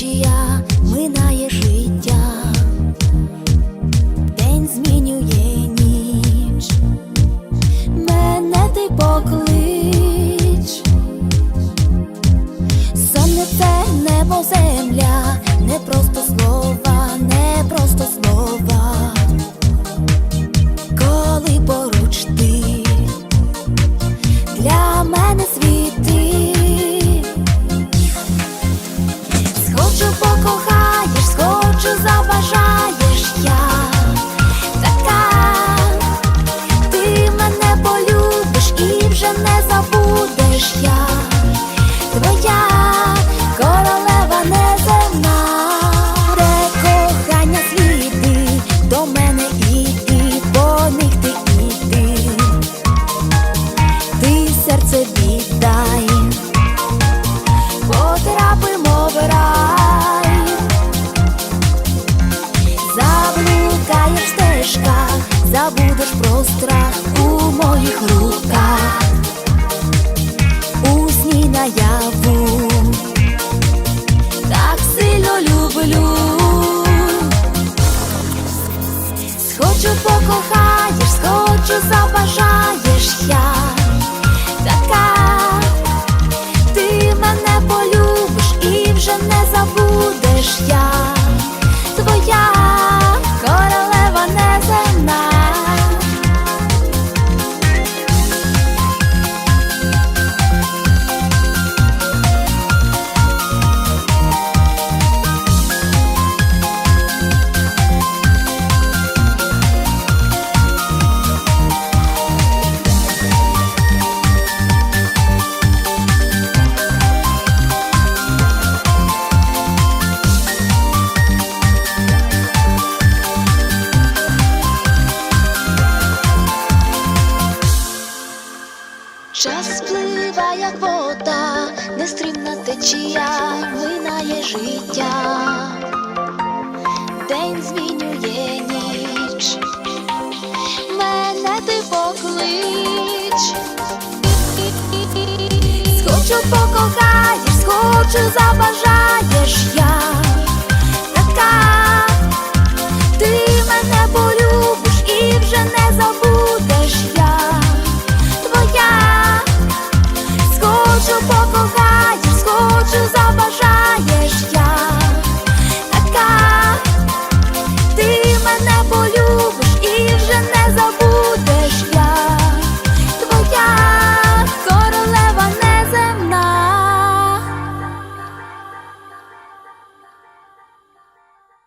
течія минає життя, день змінює ніч, мене ти поклич, сонне це небо. хочу, покохаєш, схочу, забажаєш я така, ти мене полюбиш і вже не забудеш я. Час спливає, як вода, нестримна течія минає життя, день змінює ніч, мене ти поклич, схочу покохаєш, схочу забажаєш я.